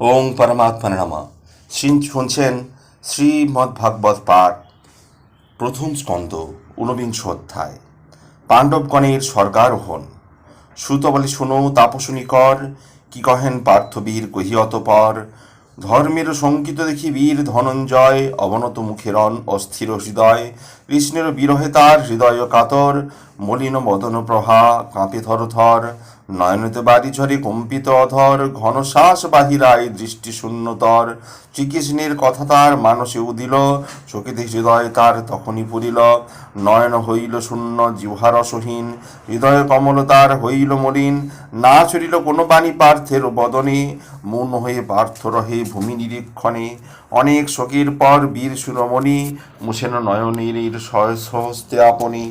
ওং পরমাত্মা নামা। শ্রী শুনছেন শ্রীমদ্ ভাগবত পাঠ, প্রথম স্কন্দ ঊনবিংশ অধ্যায়। পাণ্ডবগণের স্বর্গারোহণ। সুত বলে শোনো তাপসনী কর কি কহেন পার্থবীর কহিয়ত পর। ধর্মের শঙ্কিত দেখি বীর ধনঞ্জয়, অবনত মুখেরন অস্থির হৃদয়। কৃষ্ণের বিরহে তার হৃদয় কাতর, মলিন বদন প্রভা কাঁপে থর থর নয়নতে বাড়ি ঝরে কম্পিত অধর, ঘন শ্বাস বাহিরায় দৃষ্টি শূন্যতর শ্রীকৃষ্ণের কথা তার মানসে উদিল চকিতে হৃদয় তার তখনই পড়িল নয়ন হইল শূন্য জিহ্বার রসহীন হৃদয় কমল তার হইল মলিন। না চরিল কোনো বাণী পার্থের বদনে, মন হয়ে পার্থ রহে ভূমি নিরীক্ষণে। অনেক শোকের পর বীর সুরমণি মুছেন নয়নীর সহস্তে আপনি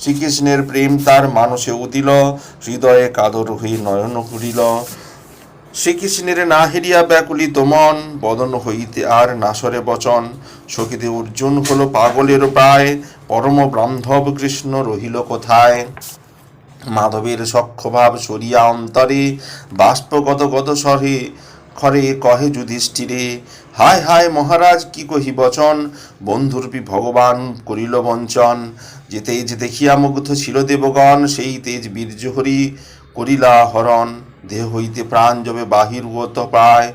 শ্রীকৃষ্ণের প্রেম তার মানসে উদিল, হৃদয়ে কাদর হয়ে নয়ন করিল শ্রীকৃষ্ণের না হেরিয়া ব্যাকুলিত মন, বদন হইতে আর নাসরে বচন। সখিতে অর্জুন হলো পাগলের প্রায় পরম ব্রান্ধব কৃষ্ণ রহিল কোথায়? মাধবের সক্ষভাব সরিয়া অন্তরে বাষ্পগত গত স্বরে খরে কহে যুধিষ্ঠিরে হায় হায় মহারাজ, কি কহি বচন? বন্ধুরূপী ভগবান করিল বঞ্চন। যে তেজ দেখিয়া মুগ্ধ ছিল দেবগণ, সেই তেজ বীর্যহরি করিলা হরণ। দেহ হইতে প্রাণ যবে বাহির হত পায়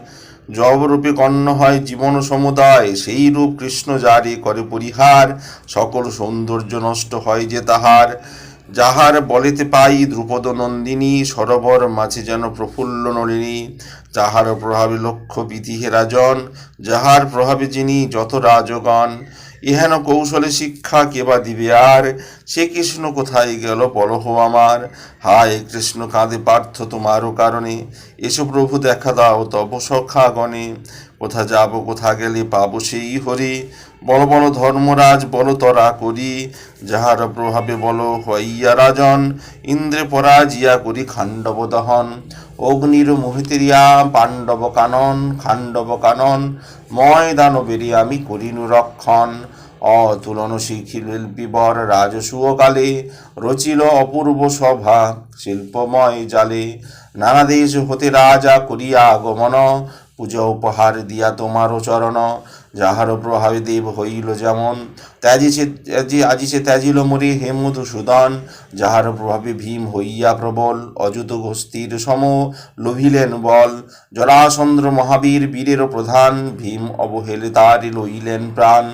জবরূপে কর্ণ হয় জীবন সমুদায়। সেই রূপ কৃষ্ণ যারে করে পরিহার, সকল সৌন্দর্য নষ্ট হয় যে তাহার। যাহার বলেতে পাই দ্রুপদ নন্দিনী, সরোবর মাঝে যেন প্রফুল্ল নলিনী, যাহার প্রভাবে লক্ষ্য বিধিহে রাজন, যাহার প্রভাবে যিনি যত রাজগণ, ইহেন কৌশলে শিক্ষা কেবা দিবে আর? সে কৃষ্ণ কোথায় গেল বলহ আমার? হায় কৃষ্ণ, কাঁদে পার্থ তোমারও কারণে। এসো প্রভু, দেখা দাও তব সখা গণে কোথা যাব, কোথা গেলে পাবো সেই হরি? বল বল ধর্মরাজ বল তরা করি, যাহার প্রভাবে বল হইয়া রাজন, ইন্দ্রে পরাজিয়া করি খাণ্ডব দহন। অগ্নির মোহিতেরিয়া পাণ্ডব কানন, খাণ্ডব কানন, ময়দান বেরিয়ে আমি করিনু রক্ষণ। অতুলন শিখিল বিবর রাজসূয় কালে রচিল অপূর্ব সভা শিল্পময় জালে। নানা দেশ হতে রাজা করিয়া আগমন পূজা উপহার দিয়া তোমার চরণ যাহার প্রভাবে দেব হইল যেমন। ত্যাজিছে ত্যাজি আজিছে ত্যাজিল মরি হেমুদ মধুসূদন যাহার প্রভাবে ভীম হইয়া প্রবল। অযুত গোষ্ঠীর সম লোভিলেন বল জরাচন্দ্র মহাবীর বীরের প্রধান। ভীম অবহেলে তারি লইলেন প্রাণ।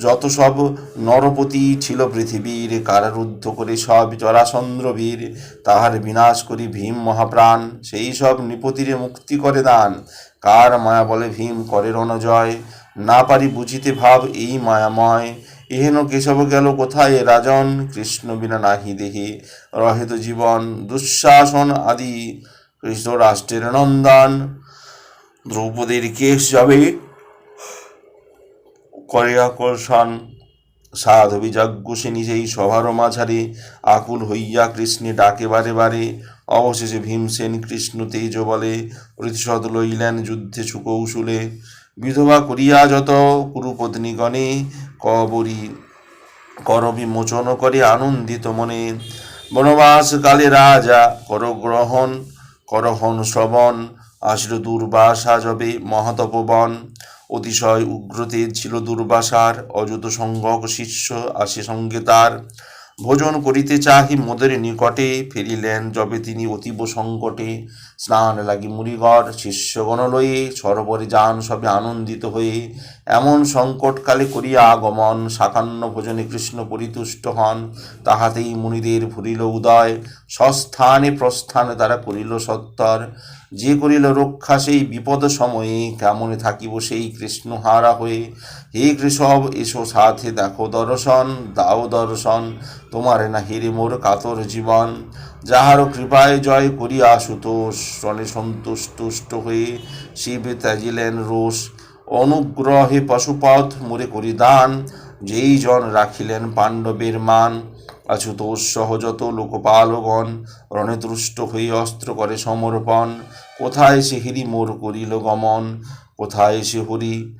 যত সব নরপতি ছিল পৃথিবীর, কারারুদ্ধ করে সব জরাসন্দ্র বীর তাহার বিনাশ করি ভীম মহাপ্রাণ, সেই সব নিপতিরে মুক্তি করে দান। কার মায়া বলে ভীম করে রণজয়? না পারি বুঝিতে ভাব এই মায়াময়। এহেন কেশব গেল কোথায় রাজন? কৃষ্ণ বিনা নাহি দেহে রহে তো জীবন, দুঃশাসন আদি, কৃষ্ণ রাষ্ট্রের নন্দন। দ্রৌপদীর কেশ যাবে করে আকর্ষণ সাধবী যজ্ঞ সে নিজেই সভার মাঝারে, আকুল হইয়া কৃষ্ণে ডাকে বারে বারে, অবশেষে ভীমসেন কৃষ্ণ তেজ বলে প্রতিশোধ লইলেন যুদ্ধে সুকৌশলে। বিধবা করিয়া যত কুরুপত্নীগণে কবরী কর বিমোচন করে আনন্দিত মনে। বনবাস কালে রাজা কর গ্রহণ করহন শ্রবণ আসিল দুর্বাসা যবে মহাতপবন। অতিশয় উগ্রতেজ ছিল দুর্বাসার, অযুত সংঘক শিষ্য আসে সঙ্গে তার। ভোজন করিতে চাহি মোদের নিকটে, ফিরিলেন যবে তিনি অতীব সংকটে। স্নান লাগি মুড়িগড় শিষ্যগণ লয়ে সরোবরে যান সবে আনন্দিত হয়ে এমন সংকটকালে করিয়া আগমন সাকান্ন ভোজনে কৃষ্ণ পরিতুষ্ট হন। তাহাতেই মুনিদের ভুলিল উদয়, সস্থানে প্রস্থান তারা করিল সত্তর। যে করিল রক্ষা সেই বিপদ সময়ে, কেমনে থাকিব সেই কৃষ্ণ হারা হয়ে। হে কৃষব, এসো সাথে দেখো দর্শন, দাও দর্শন, তোমার না হিরে মোর কাতর জীবন। যাহার কৃপায় জয় করিয়া সুতোষ রণে সন্তুষ্ট হয়ে শিব ত্যাজিলেন রোষ। অনুগ্রহে পশুপথ মুরে করি দান যেই জন রাখিলেন পাণ্ডবের মান। আছুতোষ সহজত লোকপালগণ, রণে তুষ্ট হয়ে অস্ত্র করে সমর্পণ। কোথায় সে হিরি মোর করিল গমন? কোথায় সে হরি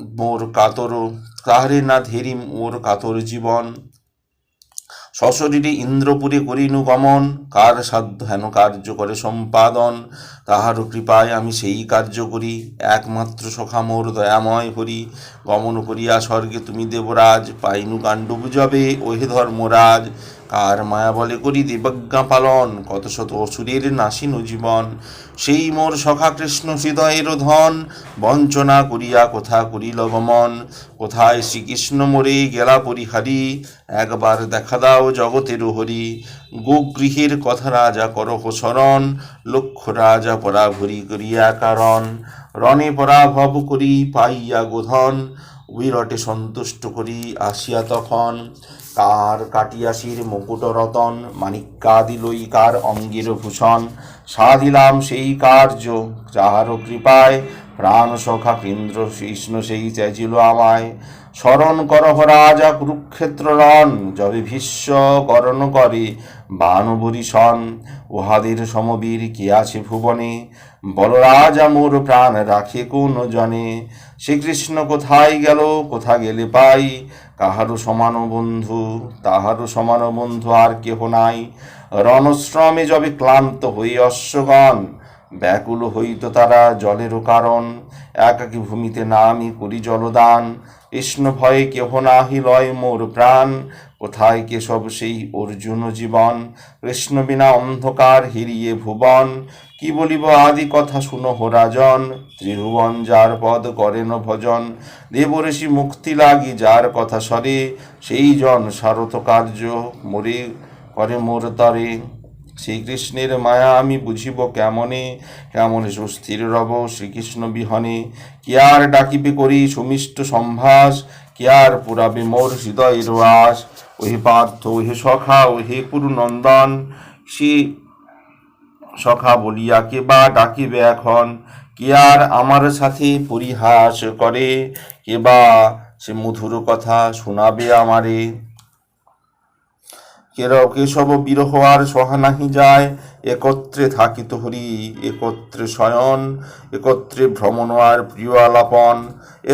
মোর কাতর? কাহারে না ধেরি মোর কাতর জীবন? সশরীরে ইন্দ্রপুরে করিনু গমন, কার সাধ্য হেন কার্য করে সম্পাদন, তাহার কৃপায় আমি সেই কার্য করি, একমাত্র সখা মোর দয়াময় হরি। গমন করিয়া স্বর্গে তুমি দেবরাজ, পাইনু কাণ্ডব জবে ওহে ধর্মরাজ কার মায়া বলে করি দেবজ্ঞা পালন, কত শত অসুরের নাসিন জীবন। সেই মোর সখা কৃষ্ণ হৃদয়ের ধন, বঞ্চনা করিয়া কোথা করিল গমন। কোথায় শ্রীকৃষ্ণ মোরে গেলা পরিহারি? একবার দেখা দাও জগতের হরি। গোগৃহের কথা রাজা করহ শরণ লক্ষ্য রাজা পরা পরাভরি করিয়া কারণ। রণে পরাভব করি পাইয়া গোধন, বিরটে সন্তুষ্ট করি আসিয়া তখন। কার কাটিয়াসির মুকুট রতন মানিক্যাদি লই কার অঙ্গের ভূষণ সাধিলাম সেই কার্য, যাহার কৃপায় প্রাণ সখা কেন্দ্র কৃষ্ণ সেই চেয়েছিল আমায়। স্মরণ করহ রাজা কুরুক্ষেত্র রণ, যবে ভীষ্ম করণ করে বানবরী সন উহাদের সমবীর কে আছে ভুবনে? বল রাজা মোর প্রাণ রাখে কোন জনে? শ্রীকৃষ্ণ কোথায় গেল, কোথা গেলে পাই? কাহারও সমান বন্ধু তাহারও সমান বন্ধু আর কেহ নাই। রণশ্রমে যবে ক্লান্ত হই অশ্বগণ, ব্যাকুল হইত তারা জলেরও কারণ। একাকী ভূমিতে নামি করি জলদান। কৃষ্ণ ভয়ে কেহ নাহি লয় মোর প্রাণ। কোথায় কেশব সেই অর্জুন জীবন? কৃষ্ণ বিনা অন্ধকার হিরিয়ে ভুবন। কি বলিব আদি কথা শুনো হো রাজন, ত্রিভুবন যার পদ করেন ভজন। দেবঋষি মুক্তি লাগি যার কথা সরে, সেই জন সারত কার্য মরে করে মোর তরে। শ্রীকৃষ্ণের মায়া আমি বুঝিব কেমনে কেমনে সুস্থির রব শ্রীকৃষ্ণ বিহনে। কি আর ডাকিবে করি সুমিষ্ট সম্ভাস, কি আর পুরাবে মোর হৃদয়ের আস ওহে পার্থ, ওহে সখা, ওহে কুরুনন্দন সে সখা বলিয়া কে বা ডাকিবে এখন? কে আর আমার সাথে পরিহাস করে? কে বা সে মধুর কথা শোনাবে আমারে? কেশব বিরহ আর সহা নাহি যায়? একত্রে থাকিত হরি, একত্রে শয়ন, একত্রে ভ্রমণ আর প্রিয় আলাপন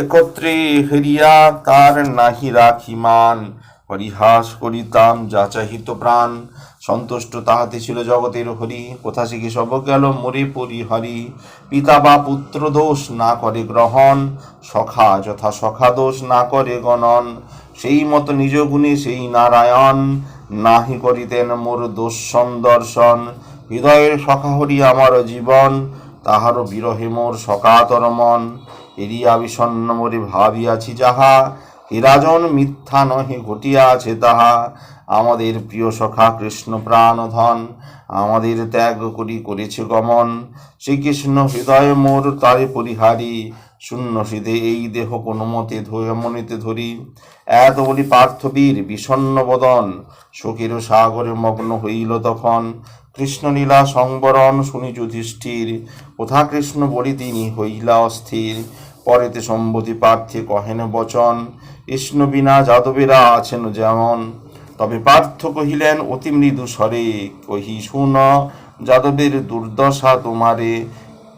একত্রে হেরিয়া তার নাহি রাখি মান পরিহাস করিতাম যাচাহিত প্রাণ। সন্তুষ্ট তাহাতে ছিল জগতের হরি। কোথা সে সব গেল? মরে পরি হরি। পিতা বা পুত্র দোষ না করে গ্রহণ। সখা যথা সখা দোষ না করে গণন। সেই মতো নিজ গুণে সেই নারায়ণ। নাহি করিতেন মোর দোষণ দর্শন। হৃদয়ের সখা হরি আমার জীবন। তাহারও বিরহে মোর সকাতর মন এরিয়া বিষণ্ণ মোরে ভাবিয়াছি যাহা। হিরাজন মিথ্যা নহে, ঘটিয়া আছে তাহা। আমাদের প্রিয় সখা কৃষ্ণ প্রাণধন, আমাদের ত্যাগ করি করেছে গমন। শ্রীকৃষ্ণ হৃদয় মোর তারে পরিহারি, শূন্য সিধে এই দেহ কোনো মতে মনেতে ধরি। এত বলি পার্থবীর বিষণ্ণ বদন, শোকের সাগরে মগ্ন হইল তখন। কৃষ্ণলীলা সংবরণ শুনি যুধিষ্ঠির, কোথা কৃষ্ণ বলি তিনি হইলা অস্থির। পরেতে সম্বতি পার্থে কহেন বচন কৃষ্ণ যাদবেরা আছেন যেমন। তবে পার্থ কহিলেন, অতি মৃদু স্বরে কহি শুন, যাদবের দুর্দশা তোমারে।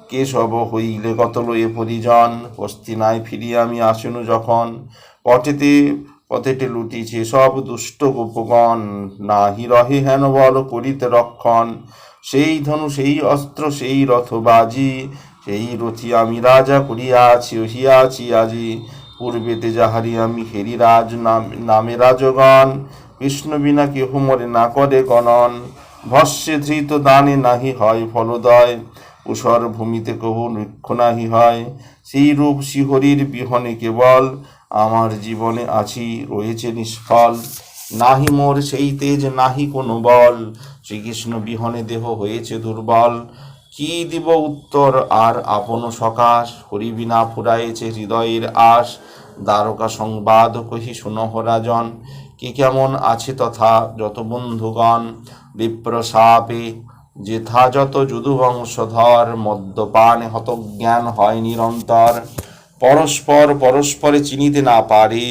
কেশব হইলে কত লয়ে পরিজন? হস্তিনায় ফিরিয়া আমি আসনু যখন। পটেতে পথেতে লুটিছে সব দুষ্ট গোপগণ। নাহি রহে হেন বল করিতে রক্ষণ। সেই ধনু, সেই অস্ত্র, সেই রথ বাজি সেই রথি আমি রাজা করিয়াছি ওহিয়াছি আজি। পূর্বেতে যাহারি আমি হেরি রাজ নাম- রাজগণ কৃষ্ণ বিনা কেহ মরে না করে গণন। ভস্যে ধৃত দানে নাহি হয় ফলদয় উষর ভূমিতে কহু নৃক্ষ নাহি হয়। সেই রূপ শিহরির বিহনে কেবল আমার জীবনে আছি, রয়েছে নিষ্ফল। নাহি মোর সেই তেজ, নাহি কোনো বল। শ্রীকৃষ্ণ বিহনে দেহ হয়েছে দুর্বল। কি দিব উত্তর? আর আপন সকাশ হরিবিনা ফুরাইছে হৃদয়ের আশ। দ্বারকা সংবাদ কহি শুনহ রাজন কি কেমন আছে তথা যত বন্ধুগণ? বিপ্র সাপে যেথা যত যদু বংশধর মদ্যপানে হত জ্ঞান হয় নিরন্তর। পরস্পর পরস্পরে চিনিতে না পারে,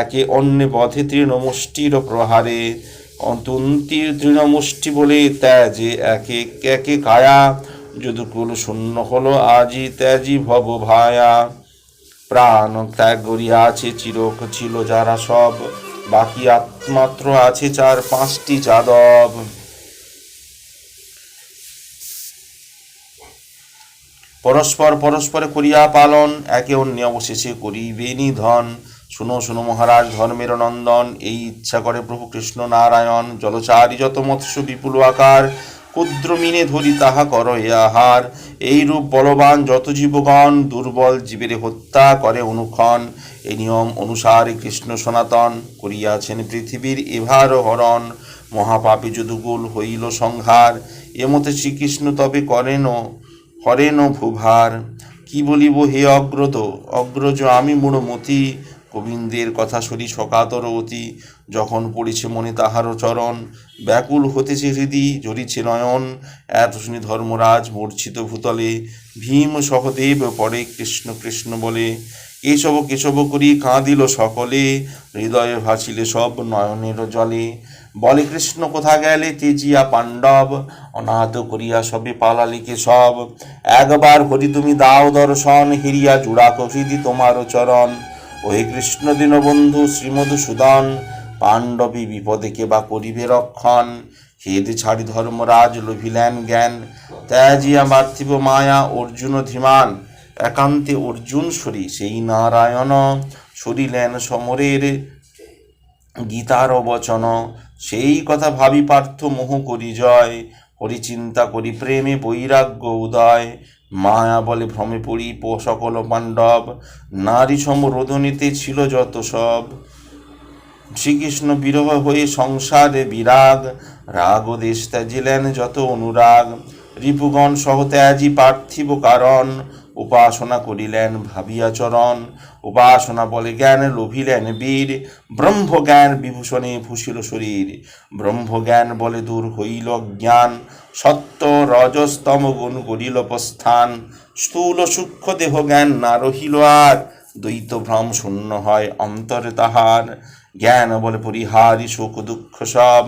একে অন্য পথে তৃণমুষ্টির প্রহারে। অন্তি তৃণমুষ্টি বলে ত্যাজে একে একে কায়া। যদুকুল শূন্য হলো আজি ত্যাজি ভব ভায়া। প্রাণ ত্যাগ করিয়াছে চিরক ছিল যারা সব। বাকি আত্মাত্র আছে চার পাঁচটি যাদব। পরস্পর পরস্পরে করিয়া পালন, একে অন্য অবশেষে করিবে নিধন শুনো শুনো মহারাজ ধর্মের নন্দন, এই ইচ্ছা করে প্রভু কৃষ্ণ নারায়ণ, জলচারী যত মৎস্য বিপুল আকার, ক্ষুদ্র মিনে ধরি তাহা কর আহার। এই রূপ বলবান যত জীবগণ, দুর্বল জীবের হত্যা করে অনুক্ষণ। এই নিয়ম অনুসারে কৃষ্ণ সনাতন করিয়াছেন পৃথিবীর এভার হরণ। মহাপাপী যদুগুল হইল সংহার এমতে শ্রীকৃষ্ণ তবে করেন হরেন ভুভার। কি বলিব হে অগ্রত? অগ্রজ আমি মূঢ়মতি। গোবিন্দের কথা শুনি সকাতর অতি, যখন পড়েছে মনে তাহারও চরণ। ব্যাকুল হতেছে হৃদি ঝরিছে নয়ন। এত শুনি ধর্মরাজ মূর্ছিত ভূতলে, ভীম সহদেব পরে কৃষ্ণ কৃষ্ণ বলে, কেশব কেশব করি কাঁদিল সকলে, হৃদয়ে ভাসিলে সব নয়নের জলে। বলে কৃষ্ণ, কোথা গেলে তেজিয়া পাণ্ডব? অনাথ করিয়া সবে পালালিকে সব? একবার হরি তুমি দাও দর্শন, হিরিয়া জুড়া কফিদি তোমারও চরণ। ওহে কৃষ্ণ দীনবন্ধু শ্রীমধুসূদন পাণ্ডবী বিপদে কে বা করিবে রক্ষণ? হেদ ছাড়ি ধর্মরাজ, লোভিলেন জ্ঞান ত্যাজিয়া পার্থিব মায়া, অর্জুন ধীমান। একান্তে অর্জুন সরি, সেই নারায়ণ। সরিলেন সমরের গীতার বচন। সেই কথা ভাবি পার্থ মোহ করি জয় হরি চিন্তা করি প্রেমে বৈরাগ্য উদয়। মায়া বলে ভ্রমে পড়ি সকল পাণ্ডব। নারী সম রোদনীতে ছিল যত সব। শ্রীকৃষ্ণ বিরহ হয়ে সংসারে বিরাগ, রাগ ও দেশ ত্যাজিলেন যত অনুরাগ। রিপুগণ সহ ত্যাজি পার্থিব কারণ, উপাসনা করিলেন ভাবিয়া চরণ। উপাসনা বলে জ্ঞান লোভিলেন বীর। ব্রহ্মজ্ঞান বিভূষণে ভূষিল শরীর। ব্রহ্মজ্ঞান বলে দূর হইল জ্ঞান। সত্য রজস্তম গুণ করিল প্রস্থান স্থূল সূক্ষ্ম দেহ জ্ঞান না রহিল আর, দ্বৈত ভ্রম শূন্য হয় অন্তরে তাহার। জ্ঞান বলে পরিহারি শোক দুঃখ সব।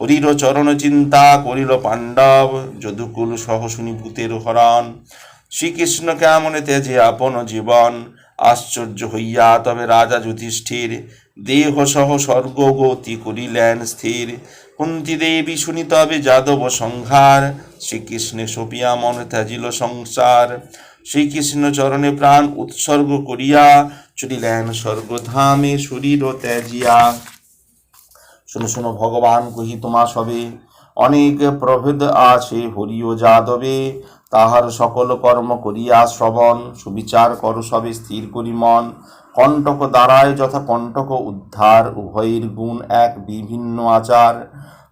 হরির চরণ চিন্তা করিল পাণ্ডব, যদুকুল সহ শুনি ভূতের হরণ। শ্রীকৃষ্ণ কেমনে তেজে আপন জীবন? আশ্চর্য হইয়া তবে রাজা যুধিষ্ঠির, দেহ সহ স্বর্গ গতি করিলেন স্থির। কুন্তি দেবী শুনি তবে যাদব সংহার। শ্রীকৃষ্ণে সপিয়া মন ত্যাজিল সংসার। শ্রীকৃষ্ণ চরণে প্রাণ উৎসর্গ করিয়া চলিলেন স্বর্গধামে শরীর ত্যাজিয়া। শুনো শুনো, ভগবান কহি তোমা সবে, অনেক প্রভেদ আছে হরি ও যাদবে। তাহার সকল কর্ম করিয়া শ্রবণ, সুবিচার কর সবে, স্থির করি মন। কণ্টক দ্বারায় যথা কণ্টক উদ্ধার, উভয়ের গুণ এক, বিভিন্ন আচার।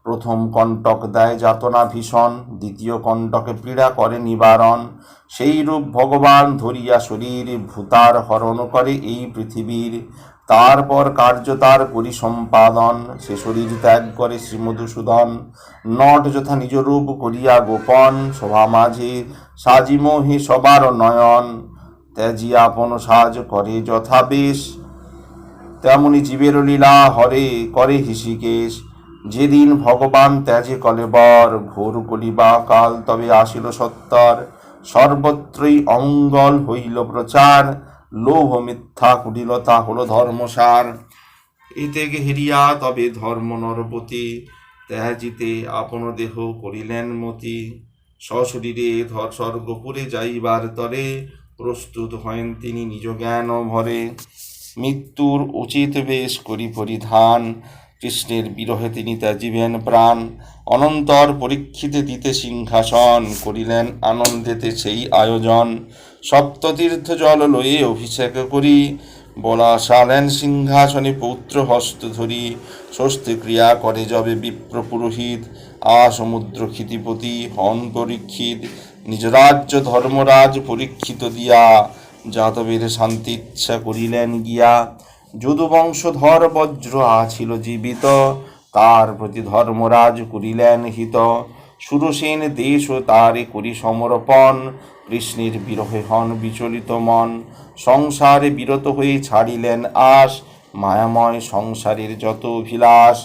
প্রথম কণ্টক দেয় যাতনা ভীষণ, দ্বিতীয় কণ্টকে পীড়া করে নিবারণ। সেই রূপ ভগবান ধরিয়া শরীর ভূতার হরণ করে এই পৃথিবীর। তারপর কার্য তার করি সম্পাদন, সে শরীর ত্যাগ করে শ্রীমধুসূদন। নট যথা নিজরূপ করিয়া গোপন শোভা মাঝে সাজিমোহে সবার নয়ন। ত্যাজিয়া আপন সাজ করে যথা বেশ তেমনি জীবের লীলা হরে করে হিসিকেশ যেদিন ভগবান ত্যাজে কলেবর ঘোর কলিবা কাল, তবে আসিল সত্তর। সর্বত্রই অমঙ্গল হইল প্রচার, লোভ মিথ্যা কুটিলতা হলো ধর্মসার। এ থেকে হেরিয়া, তবে ধর্ম নরপতি। ত্যাজিতে আপন দেহ করিলেন মতি। সশরীরে ধর স্বর্গপুরে যাইবার তরে প্রস্তুত হয়েন তিনি নিজ জ্ঞান ভরে। মৃত্যুর উচিত বেশ করি পরিধান। কৃষ্ণের বিরহে তিনি ত্যাজিবেন প্রাণ। অনন্তর পরীক্ষিতে দিতে সিংহাসন করিলেন আনন্দেতে সেই আয়োজন। সপ্ততীর্থ জল লয়ে অভিষেক করি। বলা সালেন সিংহাসনে পৌত্র হস্ত ধরি। স্বস্তি ক্রিয়া করে যবে বিপ্র পুরোহিত আ সমুদ্র ক্ষিতিপতি, হন পরীক্ষিত। নিজ রাজ্য ধর্মরাজ পরীক্ষিত দিয়া, যাদবের শান্তি ইচ্ছা করিলেন গিয়া। যদুবংশধর বজ্র আছিল জীবিত, তার প্রতি ধর্মরাজ করিলেন হিত। সুরসেন দেশ ও তারে করি সমর্পণ, কৃষ্ণের বিরহে হন বিচলিত মন। সংসারে বিরত হয়ে ছাড়িলেন আশ, মায়াময় সংসারের যত অভিলাষ।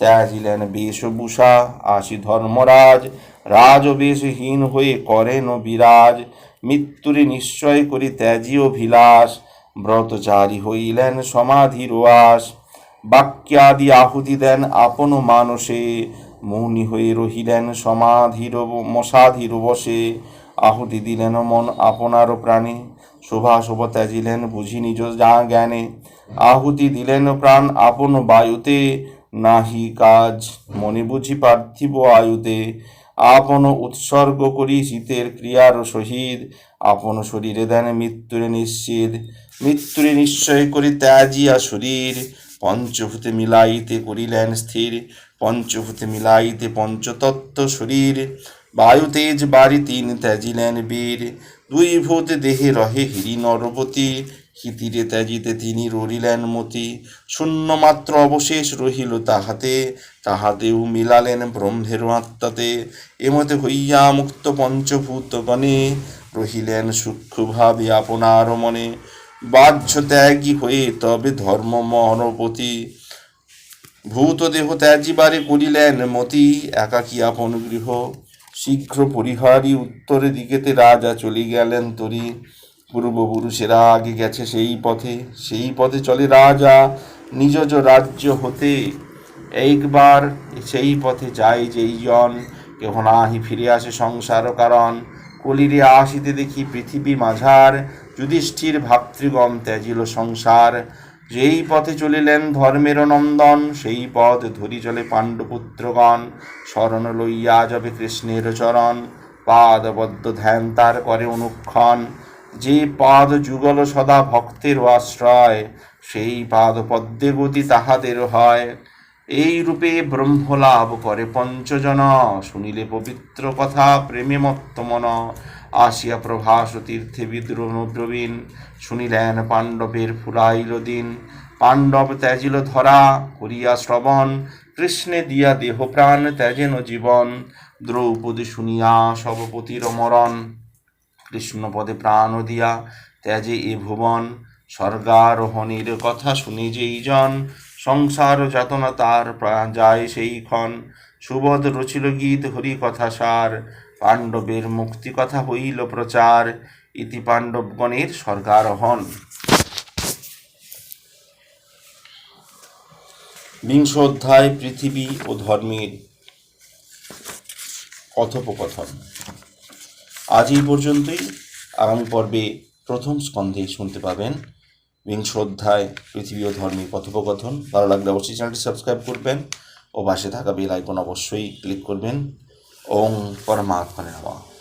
ত্যাজিলেন বেশভূষা, আসি ধর্মরাজ রাজবেশহীন হয়ে করেন বিরাজ, মৃত্যুরে নিশ্চয় করি ত্যাজি অভিলাষ ব্রতচারী হইলেন সমাধির ওয়াস বাক্যাদি আহুতি দেন আপন মানসে। মৌনি হয়ে রহিলেন সমাধির মশাধির বসে। আহুতি দিলেন মন আপনার প্রাণে শোভা শোভ ত্যাজিলেন বুঝি নিজ যা জ্ঞানে। আহুতি দিলেন প্রাণ আপন বায়ুতে, নাহি কাজ মনে বুঝি পার্থিব আয়ুতে। আপন উৎসর্গ করি শীতের ক্রিয়ার সহিত, আপন শরীরে দেন মৃত্যুরে নিশ্চিত। মৃত্যুরে নিশ্চয় করি ত্যাজিয়া শরীর। পঞ্চভূতে মিলাইতে করিলেন স্থির। পঞ্চভূতে মিলাইতে পঞ্চতত্ত্ব শরীর। বায়ু তেজ বাড়ি তিন ত্যাজিলেন বীর। দুই ভূত দেহে রহে হিরি নরপতি হিতিরে ত্যাজিতে তিনি ররিলেন মতি শূন্য মাত্র অবশেষ রহিল তাহাতে। তাহাতেও মিলালেন ব্রহ্মের আত্মাতে। এমতে হইয়া মুক্ত পঞ্চভূতগণে রহিলেন সূক্ষ্মভাবে আপনার মনে। বাহ্য ত্যাগী হয়ে তবে ধর্ম মহনপতি। ভূত দেহ ত্যাজিবারে করিলেন মতি, একাকী আপন গৃহ। শীঘ্র পরিহারি উত্তরে দিকেতে রাজা চলে গেলেন তরি। পূর্বপুরুষেরা আগে গেছে সেই পথে সেই পথে চলে রাজা নিজজ রাজ্য হতে। একবার সেই পথে যায় যেই জন কেহ নাহি ফিরে আসে সংসার কারণ। কলিরে আসিতে দেখি পৃথিবী মাঝার, যুধিষ্ঠির ভাতৃগণ ত্যাজিল সংসার। যেই পথে চলিলেন ধর্মের নন্দন, সেই পথ ধরি চলে পাণ্ডপুত্রগণ। শরণ লইয়া যাবে কৃষ্ণের চরণ। পাদবদ্ধ ধ্যান তার করে অনুক্ষণ। যে পাদ যুগল সদা ভক্তের আশ্রয়, সেই পাদ পদ্মে গতি তাহাদের হয়। এই রূপে ব্রহ্মলাভ করে পঞ্চজন। শুনিলে পবিত্র কথা, প্রেমে মত্ত মন। আসিয়া প্রভাস তীর্থে বিদ্রোহ প্রবীণ। শুনিলেন পাণ্ডবের ফুরাইল দিন। পাণ্ডব ত্যাজিল ধরা, করিয়া শ্রবণ। কৃষ্ণে দিয়া দেহ প্রাণ ত্যাজেন জীবন। দ্রৌপদী শুনিয়া সবপতির মরণ। কৃষ্ণপদে প্রাণ দিয়া ত্যাজে এ ভুবন, স্বর্গারোহণীর কথা শুনি যেই জন, সংসার যাতনা তার যায় সেই ক্ষণ সুবোধ রচিল গীত হরি কথা সার, পাণ্ডবের মুক্তি কথা হইল প্রচার, ইতি পাণ্ডবগণের স্বর্গারোহণ। বিংশ অধ্যায়, পৃথিবী ও ধর্মের কথোপকথন। আজ এই পর্যন্তই। আগামী পর্বে প্রথম স্কন্ধে শুনতে পাবেন বিংশ অধ্যায়, পৃথিবী ও ধর্মী কথোপকথন। ভালো লাগলে অবশ্যই চ্যানেলটি সাবস্ক্রাইব করবেন ও পাশে থাকা বেল আইকন অবশ্যই ক্লিক করবেন। ওং পরমাত্মা নমঃ।